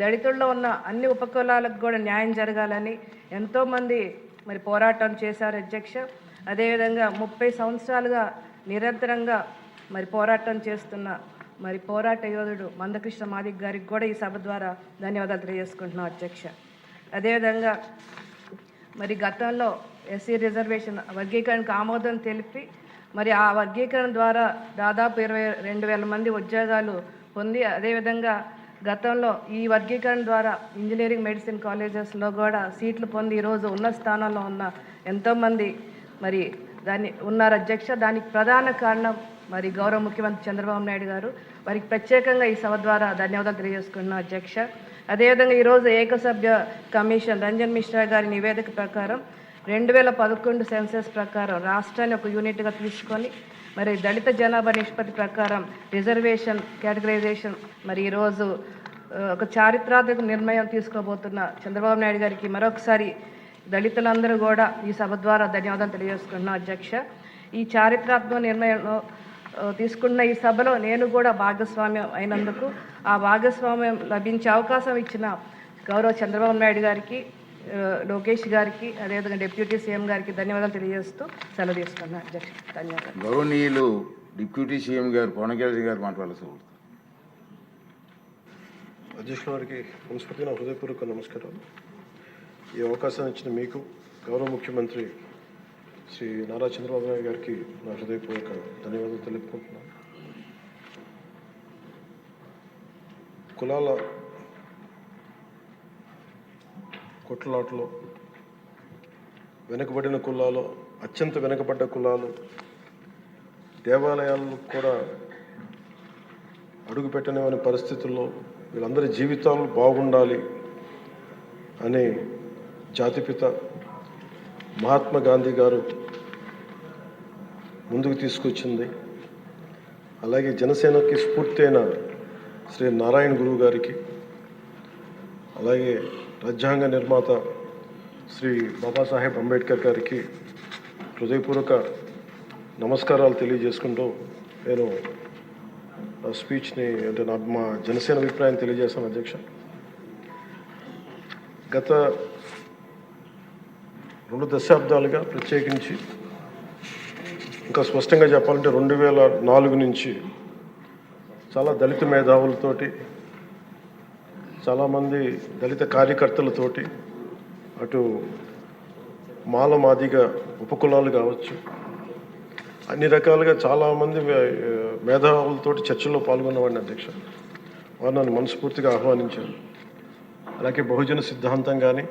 దళితుల్లో ఉన్న అన్ని ఉపకులాలకు కూడా న్యాయం జరగాలని ఎంతోమంది మరి పోరాటం చేశారు అధ్యక్ష. అదేవిధంగా ముప్పై సంవత్సరాలుగా నిరంతరంగా మరి పోరాటం చేస్తున్న మరి పోరాట యోధుడు మందకృష్ణ మాదిక్ గారికి కూడా ఈ సభ ద్వారా ధన్యవాదాలు తెలియజేసుకుంటున్నాం అధ్యక్ష. అదేవిధంగా మరి గతంలో ఎస్సీ రిజర్వేషన్ వర్గీకరణకు ఆమోదం తెలిపి మరి ఆ వర్గీకరణ ద్వారా దాదాపు ఇరవై రెండు వేల మంది ఉద్యోగాలు పొంది అదేవిధంగా గతంలో ఈ వర్గీకరణ ద్వారా ఇంజనీరింగ్ మెడిసిన్ కాలేజెస్లో కూడా సీట్లు పొంది ఈరోజు ఉన్న స్థానంలో ఉన్న ఎంతోమంది మరి దాన్ని ఉన్నారు. అధ్యక్ష దానికి ప్రధాన కారణం మరి గౌరవ ముఖ్యమంత్రి చంద్రబాబు నాయుడు గారు. వారికి ప్రత్యేకంగా ఈ సభ ద్వారా ధన్యవాదాలు తెలియజేసుకున్నాం అధ్యక్ష. అదేవిధంగా ఈరోజు ఏకసభ్య కమిషన్ రంజన్ మిశ్రా గారి నివేదిక ప్రకారం రెండు వేల పదకొండు సెన్సెస్ ప్రకారం రాష్ట్రాన్ని ఒక యూనిట్గా తీసుకొని మరి దళిత జనాభా నిష్పత్తి ప్రకారం రిజర్వేషన్ కేటగరైజేషన్ మరి ఈరోజు ఒక చారిత్రాత్మక నిర్ణయం తీసుకోబోతున్న చంద్రబాబు నాయుడు గారికి మరొకసారి దళితులందరూ కూడా ఈ సభ ద్వారా ధన్యవాదాలు తెలియజేసుకుంటున్నాం అధ్యక్ష. ఈ చారిత్రాత్మక నిర్ణయంలో తీసుకున్న ఈ సభలో నేను కూడా భాగస్వామ్యం అయినందుకు ఆ భాగస్వామ్యం లభించే అవకాశం ఇచ్చిన గౌరవ చంద్రబాబు నాయుడు గారికి లోకేష్ గారికి అదేవిధంగా డిప్యూటీ సీఎం గారికి ధన్యవాదాలు తెలియజేస్తూ సెలవు తీసుకున్నాను అధ్యక్ష ధన్యవాదాలు. గౌరవనీయులు డిప్యూటీ సీఎం గారు పవన్ కళ్యాణ్ గారు మాట్లాడాల్సి ఉంటుంది అధ్యక్షుల వారికి మనస్ఫూర్తి నా హృదయపూర్వక నమస్కారం ఈ అవకాశం ఇచ్చిన మీకు గౌరవ ముఖ్యమంత్రి శ్రీ నారా చంద్రబాబు నాయుడు గారికి నా హృదయపూర్వక ధన్యవాదాలు తెలుపుకుంటున్నాను. కులాల కొట్లాటలో వెనుకబడిన కులాలు అత్యంత వెనుకబడ్డ కులాలు దేవాలయాలను కూడా అడుగుపెట్టనివని పరిస్థితుల్లో వీళ్ళందరి జీవితాలు బాగుండాలి అని జాతిపిత మహాత్మా గాంధీ గారు ముందుకు తీసుకొచ్చింది. అలాగే జనసేనకి స్ఫూర్తి అయిన శ్రీ నారాయణ గురువు గారికి అలాగే రాజ్యాంగ నిర్మాత శ్రీ బాబాసాహెబ్ అంబేద్కర్ గారికి హృదయపూర్వక నమస్కారాలు తెలియజేసుకుంటూ నేను నా స్పీచ్ని అంటే నా మా జనసేన అభిప్రాయం తెలియజేశాను అధ్యక్ష. గత రెండు దశాబ్దాలుగా ప్రత్యేకించి ఇంకా స్పష్టంగా చెప్పాలంటే రెండు వేల నాలుగు నుంచి చాలా దళిత మేధావులతోటి చాలామంది దళిత కార్యకర్తలతోటి అటు మాల మాదిగా ఉపకులాలు కావచ్చు. అన్ని రకాలుగా చాలామంది మేధావులతోటి చర్చల్లో పాల్గొన్నవాడిని అధ్యక్ష. వారు నన్ను మనస్ఫూర్తిగా ఆహ్వానించారు. అలాగే బహుజన సిద్ధాంతం కానీ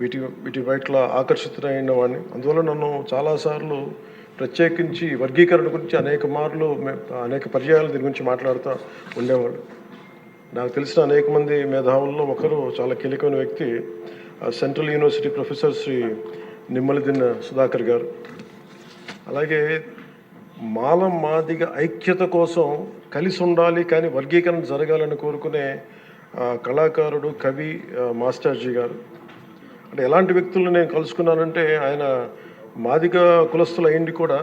వీటి వీటి పట్ల ఆకర్షితులైన వాడిని. అందువల్ల నన్ను చాలాసార్లు ప్రత్యేకించి వర్గీకరణ గురించి అనేక మార్లు అనేక పర్యాయాలు దీని గురించి మాట్లాడుతూ ఉండేవాడు. నాకు తెలిసిన అనేక మంది మేధావుల్లో ఒకరు చాలా కీలకమైన వ్యక్తి ఆ central university professor Shri Nimmaladinna Sudhakar garu. అలాగే మాల మాదిగ ఐక్యత కోసం కలిసి ఉండాలి కానీ వర్గీకరణ జరగాలని కోరుకునే కళాకారుడు కవి మాస్టర్జీ గారు. అంటే ఎలాంటి వ్యక్తులను నేను కలుసుకున్నానంటే ఆయన మాదిగ కులస్తులు అయింది కూడా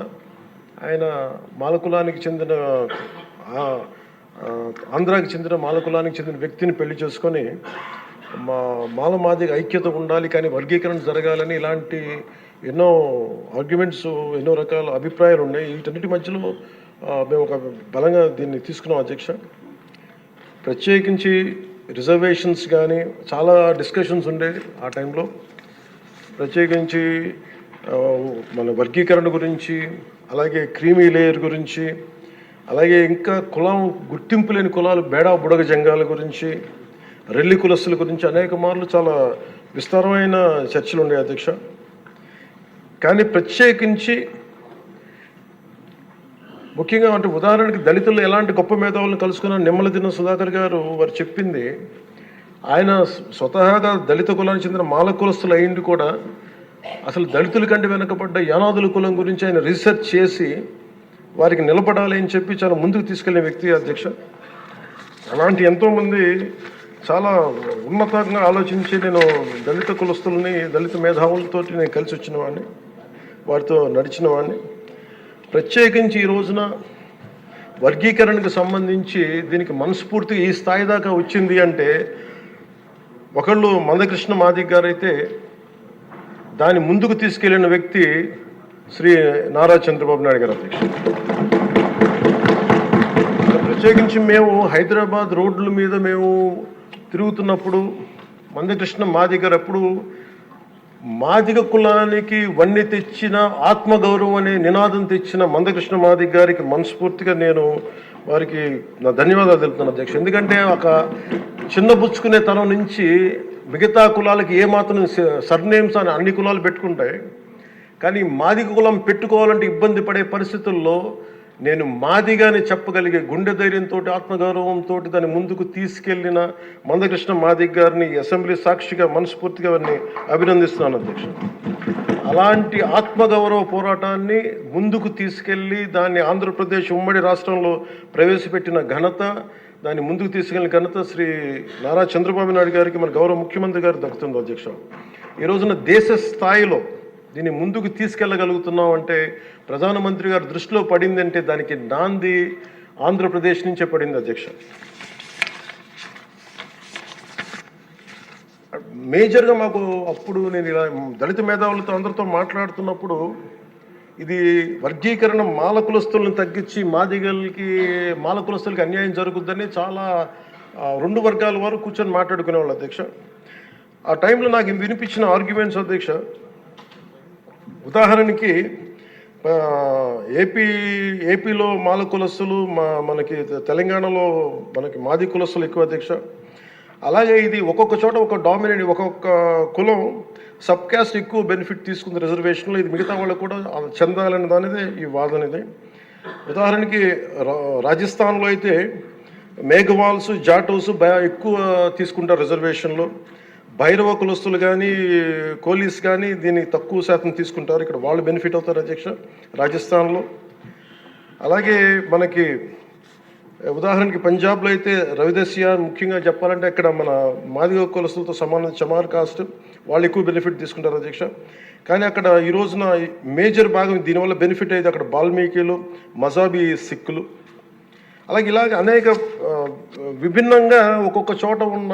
ఆయన మాల కులానికి చెందిన ఆంధ్రాకి చెందిన మాల కులానికి చెందిన వ్యక్తిని పెళ్ళి చేసుకొని మా మాల మాదిగ ఐక్యత ఉండాలి కానీ వర్గీకరణ జరగాలని ఇలాంటి ఎన్నో ఆర్గ్యుమెంట్స్ ఎన్నో రకాల అభిప్రాయాలు ఉన్నాయి. వీటన్నిటి మధ్యలో మేము ఒక బలంగా దీన్ని తీసుకున్నాం అధ్యక్ష. ప్రత్యేకించి రిజర్వేషన్స్ కానీ చాలా డిస్కషన్స్ ఉండేవి ఆ టైంలో. ప్రత్యేకించి మన వర్గీకరణ గురించి అలాగే క్రీమీ లేయర్ గురించి అలాగే ఇంకా కులం గుర్తింపు లేని కులాలు బేడా బుడగ జంగాల గురించి రెల్లి కులస్తుల గురించి అనేక మార్లు చాలా విస్తారమైన చర్చలు ఉన్నాయి అధ్యక్ష. కానీ ప్రత్యేకించి ముఖ్యంగా అంటే ఉదాహరణకి దళితులు ఎలాంటి గొప్ప మేధావులను కలుసుకున్న నిమ్మలదిన సుధాకర్ గారు వారు చెప్పింది ఆయన స్వతహాగా దళిత కులానికి చెందిన మాల కులస్తులు అయింది కూడా. అసలు దళితుల కంటే వెనుకబడ్డ యానాదుల కులం గురించి ఆయన రీసెర్చ్ చేసి వారికి నిలబడాలి అని చెప్పి చాలా ముందుకు తీసుకెళ్ళే వ్యక్తి అధ్యక్ష. అలాంటి ఎంతోమంది చాలా ఉన్నతంగా ఆలోచించి నేను దళిత కులస్తుల్ని దళిత మేధావులతో నేను కలిసి వచ్చిన వాడిని వారితో నడిచిన వాడిని ప్రత్యేకించి ఈ రోజున వర్గీకరణకు సంబంధించి దీనికి మనస్ఫూర్తిగా ఈ స్థాయి దాకా వచ్చింది అంటే ఒకళ్ళు మందకృష్ణ మాదిక్ గారు అయితే దాన్ని ముందుకు తీసుకెళ్ళిన వ్యక్తి శ్రీ నారా చంద్రబాబు నాయుడు గారు అధ్యక్షుడు ప్రత్యేకించి మేము హైదరాబాద్ రోడ్ల మీద మేము తిరుగుతున్నప్పుడు మందకృష్ణ మాది గారు అప్పుడు మాదిగ కులానికి వన్ని తెచ్చిన ఆత్మగౌరవం అనే నినాదం తెచ్చిన మందకృష్ణ మాదిగ గారికి మనస్ఫూర్తిగా నేను వారికి నా ధన్యవాదాలు తెలుపుతున్నాను అధ్యక్ష. ఎందుకంటే ఒక చిన్న పుచ్చుకునే తనం నుంచి మిగతా కులాలకి ఏమాత్రం సర్నేమ్స్ అని అన్ని కులాలు పెట్టుకుంటాయి. కానీ మాదిగ కులం పెట్టుకోవాలంటే ఇబ్బంది పడే పరిస్థితుల్లో నేను మాదిగానే చెప్పగలిగే గుండె ధైర్యంతో ఆత్మగౌరవంతో దాన్ని ముందుకు తీసుకెళ్ళిన మందకృష్ణ మాదిగ్ గారిని అసెంబ్లీ సాక్షిగా మనస్ఫూర్తిగా వారిని అభినందిస్తున్నాను అధ్యక్ష. అలాంటి ఆత్మగౌరవ పోరాటాన్ని ముందుకు తీసుకెళ్ళి దాన్ని ఆంధ్రప్రదేశ్ ఉమ్మడి రాష్ట్రంలో ప్రవేశపెట్టిన ఘనత దాన్ని ముందుకు తీసుకెళ్ళిన ఘనత శ్రీ నారా చంద్రబాబు నాయుడు గారికి మన గౌరవ ముఖ్యమంత్రి గారు దక్కుతుంది అధ్యక్ష. ఈ రోజున దేశ స్థాయిలో దీన్ని ముందుకు తీసుకెళ్ళగలుగుతున్నాం అంటే ప్రధానమంత్రి గారు దృష్టిలో పడిందంటే దానికి నాంది ఆంధ్రప్రదేశ్ నుంచే పడింది అధ్యక్ష. మేజర్గా మాకు అప్పుడు నేను ఇలా దళిత మేధావులతో అందరితో మాట్లాడుతున్నప్పుడు ఇది వర్గీకరణ మాల కులస్తులను తగ్గించి మాదిగలకి మాల కులస్తులకి అన్యాయం జరుగుద్దని చాలా రెండు వర్గాల వారు కూర్చొని మాట్లాడుకునేవాళ్ళు అధ్యక్ష. ఆ టైంలో నాకు వినిపించిన ఆర్గ్యుమెంట్స్ అధ్యక్ష ఉదాహరణకి ఏపీ ఏపీలో మాల కులస్తులు మా మనకి తెలంగాణలో మనకి మాది కులస్తులు ఎక్కువ అధ్యక్ష. అలాగే ఇది ఒక్కొక్క చోట ఒక డామినేట్ ఒక్కొక్క కులం సబ్ క్యాస్ట్ ఎక్కువ బెనిఫిట్ తీసుకుంది రిజర్వేషన్లో ఇది మిగతా వాళ్ళు కూడా చెందాలనే దానిదే ఈ వాదన ఇది. ఉదాహరణకి రా- రాజస్థాన్లో అయితే మేఘవాల్స్ జాటోస్ బా- ఎక్కువ తీసుకుంటారు రిజర్వేషన్లో భైరవ కులస్తులు కానీ కోలీస్ కానీ దీన్ని తక్కువ శాతం తీసుకుంటారు. ఇక్కడ వాళ్ళు బెనిఫిట్ అవుతారు అధ్యక్ష రాజస్థాన్లో. అలాగే మనకి ఉదాహరణకి పంజాబ్లో అయితే రవిదస్య ముఖ్యంగా చెప్పాలంటే అక్కడ మన మాదిగ కులస్తులతో సమాన చమార్ కాస్ట్ వాళ్ళు ఎక్కువ బెనిఫిట్ తీసుకుంటారు అధ్యక్ష. కానీ అక్కడ ఈ రోజున మేజర్ భాగం దీనివల్ల బెనిఫిట్ అయితే అక్కడ బాల్మీకిలు మజాబీ సిక్కులు. అలాగే ఇలాగ అనేక విభిన్నంగా ఒక్కొక్క చోట ఉన్న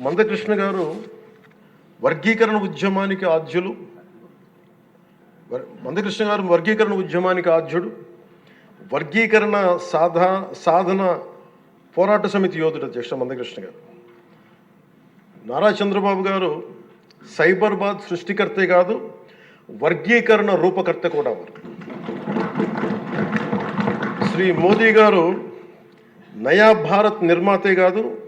మందకృష్ణ గారు వర్గీకరణ ఉద్యమానికి ఆద్యులు. వర్- మందకృష్ణ గారు వర్గీకరణ ఉద్యమానికి ఆద్యుడు. వర్గీకరణ సాధా సాధన పోరాట సమితి యోధుడు అధ్యక్ష మందకృష్ణ గారు. నారా చంద్రబాబు గారు సైబర్బాద్ సృష్టికర్తే కాదు వర్గీకరణ రూపకర్త కూడా వారు. శ్రీ మోదీ గారు నయా భారత్ నిర్మాతే కాదు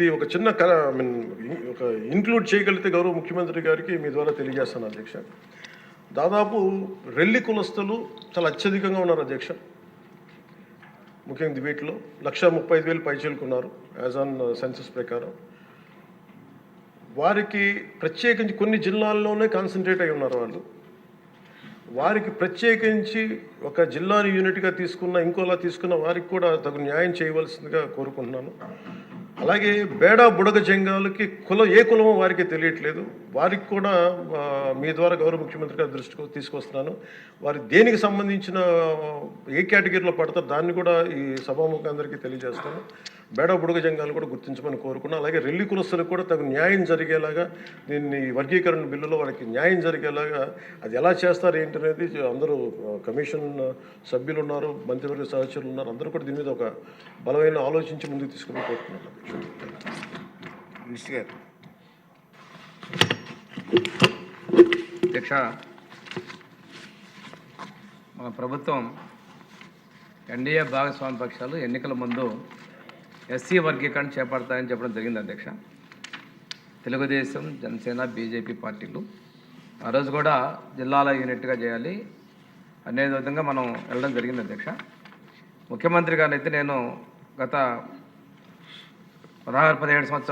ఇది ఒక చిన్న కర ఐ మీన్ ఒక ఇంక్లూడ్ చేయగలిగితే గౌరవ ముఖ్యమంత్రి గారికి మీ ద్వారా తెలియజేస్తాను అధ్యక్ష. దాదాపు రెల్లి కులస్తులు చాలా అత్యధికంగా ఉన్నారు అధ్యక్ష. ముఖ్యంగా వీటిలో లక్ష ముప్పై ఐదు వేలు పైచేలుకున్నారు యాజ్ ఆన్ సెన్సస్ ప్రకారం. వారికి ప్రత్యేకించి కొన్ని జిల్లాల్లోనే కాన్సన్ట్రేట్ అయి ఉన్నారు వాళ్ళు. వారికి ప్రత్యేకించి ఒక జిల్లాని యూనిట్గా తీసుకున్న ఇంకోలా తీసుకున్న వారికి కూడా తగు న్యాయం చేయవలసిందిగా కోరుకుంటున్నాను. అలాగే బేడా బుడగ జంగాలకి కులం ఏ కులమో వారికి తెలియట్లేదు. వారికి కూడా మీ ద్వారా గౌరవ ముఖ్యమంత్రి గారి దృష్టికి తీసుకొస్తున్నాను. వారి దేనికి సంబంధించిన ఏ కేటగిరీలో పడతారు దాన్ని కూడా ఈ సభాముఖం అందరికీ తెలియజేస్తాను. బేడా బుడగ జంగాలు కూడా గుర్తించమని కోరుకున్నాను అలాగే రెల్లి కులస్తులకు కూడా తగు న్యాయం జరిగేలాగా దీన్ని వర్గీకరణ బిల్లులో వాళ్ళకి న్యాయం జరిగేలాగా అది ఎలా చేస్తారు ఏంటి అనేది అందరూ కమిషన్ సభ్యులు ఉన్నారు మంత్రివర్గ సహచరులు ఉన్నారు అందరూ కూడా దీని మీద ఒక బలమైన ఆలోచించి ముందుకు తీసుకుని కోరుకున్నాను మినిస్టర్ గారు. అధ్యక్ష మన ప్రభుత్వం ఎన్డీఏ భాగస్వామి పక్షాలు ఎన్నికల ముందు ఎస్సీ వర్గీకరణ చేపడతాయని చెప్పడం జరిగింది అధ్యక్ష. తెలుగుదేశం జనసేన బీజేపీ పార్టీలు. ఆ రోజు కూడా జిల్లాల యూనిట్గా చేయాలి అనే విధంగా మనం వెళ్ళడం జరిగింది అధ్యక్ష. ముఖ్యమంత్రి గారిని అయితే నేను గత పదహారు పదిహేడు సంవత్సరాలు.